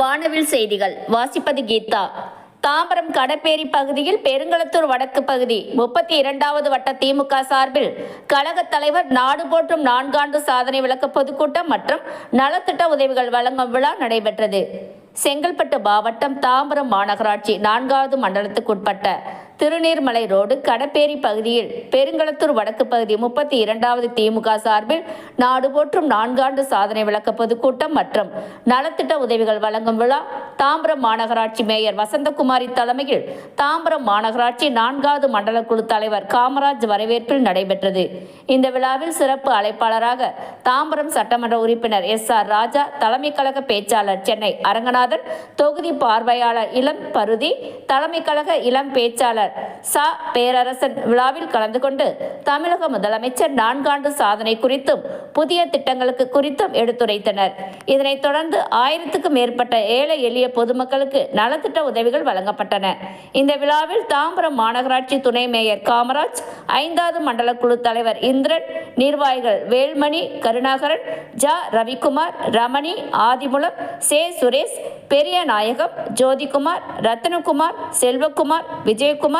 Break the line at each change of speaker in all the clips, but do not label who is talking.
வானவில் செய்திகள். வாசிப்பது கீதா. தாம்பரம் கடப்பேரி பகுதியில் பெருங்களத்தூர் வடக்கு பகுதி முப்பத்தி இரண்டாவது வட்ட திமுக சார்பில் கழக தலைவர் நாடு போற்றும் நான்காண்டு சாதனை விளக்க பொதுக்கூட்டம் மற்றும் நலத்திட்ட உதவிகள் வழங்கும் விழா நடைபெற்றது. செங்கல்பட்டு மாவட்டம் தாம்பரம் மாநகராட்சி நான்காவது மண்டலத்துக்குட்பட்ட திருநீர்மலை ரோடு கடப்பேரி பகுதியில் பெருங்களத்தூர் வடக்கு பகுதி முப்பத்தி இரண்டாவது திமுக சார்பில் நாடு போற்றும் நான்காண்டு சாதனை விளக்க பொதுக்கூட்டம் மற்றும் நலத்திட்ட உதவிகள் வழங்கும் விழா. தாம்பரம் மாநகராட்சி மேயர் வசந்தகுமாரி தலைமையில் தாம்பரம் மாநகராட்சி நான்காவது மண்டல குழு தலைவர் காமராஜ் வரவேற்பில் நடைபெற்றது. இந்த விழாவில் சிறப்பு அழைப்பாளராக தாம்பரம் சட்டமன்ற உறுப்பினர் எஸ் ஆர் ராஜா தலைமை கழக பேச்சாளர் சென்னை அரங்கநாதன் தொகுதி பார்வையாளர் இளம் பருதி தலைமை கழக இளம் பேச்சாளர் ச. பேரரசன் விழாவில் கலந்து கொண்டு தமிழக முதலமைச்சர் நான்காண்டு சாதனை குறித்தும் புதிய திட்டங்களுக்கு குறித்தும் எடுத்துரைத்தனர். இதனைத் தொடர்ந்து ஆயிரத்துக்கும் மேற்பட்ட ஏழை எளிய பொதுமக்களுக்கு நலத்திட்ட உதவிகள் வழங்கப்பட்டன. இந்த விழாவில் தாம்பரம் மாநகராட்சி துணை மேயர் காமராஜ் ஐந்தாவது மண்டல குழு தலைவர் இந்திரன் நிர்வாகிகள் வேல்மணி கருணாகரன் ஜ. ரவிக்குமார் ரமணி ஆதிமுலம் சே. சுரேஷ் பெரிய நாயகம் ஜோதிகுமார் ரத்னகுமார் செல்வகுமார் விஜயகுமார்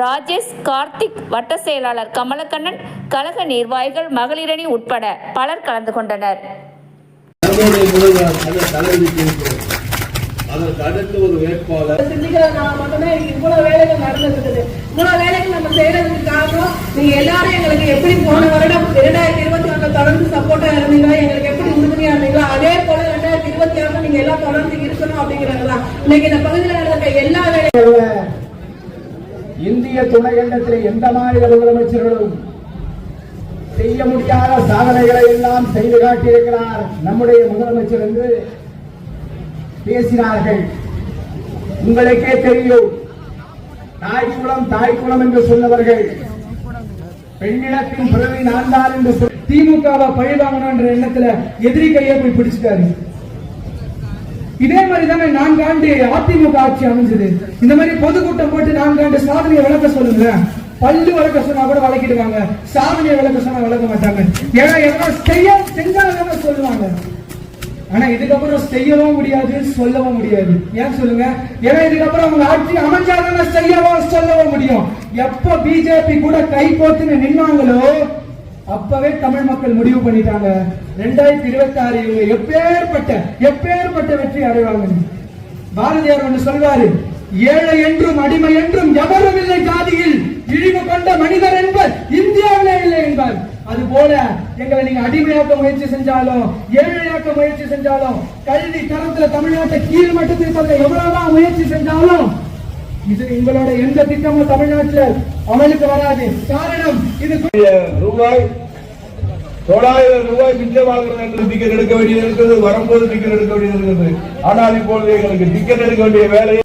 ராஜேஷ் கார்த்திக் வட்ட செயலாளர் கமலக்கண்ணன் கழக நிர்வாகிகள் மகளிரணி உட்பட பலர் கலந்து கொண்டனர்.
அதற்கு அடுத்து ஒரு வேட்பாளர்.
இவ்வளவு வேலைகள் நடந்துட்டு இருக்குது இவ்வளவு வேலைகள் நம்ம செய்யறதுக்கு காரணம் நீங்க எல்லாரும் எங்களுக்கு எப்படி போன வருடம் இரண்டாயிரத்தி இருபத்தி தொடர்ந்து சப்போர்ட்டா இருந்தீங்களோ? எங்களுக்கு எப்படி உறுதுணையா இருந்தீங்களோ? அதே போல ரெண்டாயிரத்தி இருபத்தி ஆறுல நீங்க எல்லாம் தொடர்ந்து இருக்கணும் அப்படிங்கறதுதான். இன்னைக்கு இந்த பகுதியில் நடந்த எல்லா வேலைகளும்
இந்திய துணைக்கண்டத்தில் எந்த மாநில முதலமைச்சர்களும் செய்ய முடியாத சாதனைகளை எல்லாம் செய்து காட்டியிருக்கிறார் நம்முடைய முதலமைச்சர் என்று பேசினார்கள். உங்களுக்கே தெரியும். தாய் தாய்க்குளம் தாய் என்று சொன்னவர்கள். பெண்ணிடத்தின் பிறவி நான் தான் என்று சொல் திமுகவை பழிவாங்கணும் என்ற எண்ணத்துல எதிரி கையை போய் பிடிச்சிட்டாரு. இதே மாதிரி தானே நான்காண்டு அதிமுக ஆட்சி அமைஞ்சது. இந்த மாதிரி பொதுக்கூட்டம் போட்டு நான்காண்டு சாதனையை விளக்க சொல்லுங்க பல்லு வளர்க்க சொன்னா கூட வளர்க்கிடுவாங்க சாதனையை விளக்க சொன்னா விளக்க மாட்டாங்க. ஏன்னா எதனா செய்ய செஞ்சாங்க சொல்லுவாங்க. ஆனா இதுக்கப்புறம் செய்யவும் முடியாது சொல்லவும் முடியாது. ஏன் சொல்லுங்க? ஏன்னா இதுக்கப்புறம் அவங்க ஆட்சி அமைஞ்சாதான செய்யவும் சொல்லவும் முடியும். எப்ப பிஜேபி கூட கை கோத்துன்னு நின்னாங்களோ அப்பவே தமிழ் மக்கள் முடிவு பண்ணிட்டாங்க. ரெண்டாயிரத்தி இருபத்தி ஆறு இவங்க எப்பேற்பட்ட எப்பேற்பட்ட வெற்றி அடைவாங்க? பாரதியார் ஒன்று சொல்வாரு ஏழை என்றும் அடிமை என்றும் எவரும் இல்லை ஜாதியில். இழிவு கொண்ட மனிதர் என்பர் இந்தியாவிலே இல்லை என்பார். அது போல எங்களை நீங்க அடிமையாக்க முயற்சி செஞ்சாலும் ஏழையாக்க முயற்சி செஞ்சாலும் கல்வி தரத்துல தமிழ்நாட்டை கீழ் மட்டத்தில் கொள்ள எவ்வளவுதான் முயற்சி செஞ்சாலும் இது எங்களோட எந்த திட்டமும் தமிழ்நாட்டில் அமலுக்கு வராது. காரணம் இது
ரூபாய் தொள்ளாயிரம் ரூபாய் மிச்சமாகிறது என்று டிக்கெட் எடுக்க வேண்டியது இருக்கிறது வரும்போது டிக்கெட் எடுக்க வேண்டியது இருக்கிறது ஆனால் இப்பொழுது எங்களுக்கு டிக்கெட் எடுக்க வேண்டிய வேலையை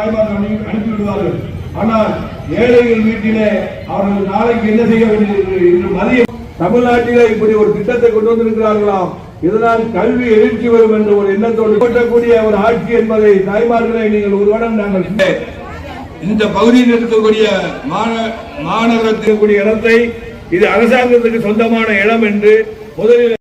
தாய்மார்கள் அனுப்பி விடுவார்கள். ஆனால் ஏழைகள் வீட்டிலே அவர்கள் நாளைக்கு என்ன செய்ய வேண்டியது இன்று மதியம் தமிழ்நாட்டிலே இப்படி ஒரு திட்டத்தை கொண்டு வந்திருக்கிறார்களாம் இதனால் கல்வி எழுச்சி வரும் என்ற ஒரு எண்ணத்தோடு கூட்டக்கூடிய ஒரு ஆட்சி என்பதை தாய்மார்களை நீங்கள் ஒரு வருடம் நாங்கள் இந்த பகுதியில் இருக்கக்கூடிய மாந- மாநகரத்தில் இருக்கக்கூடிய இடத்தை இது அரசாங்கத்துக்கு சொந்தமான இடம் என்று முதலில்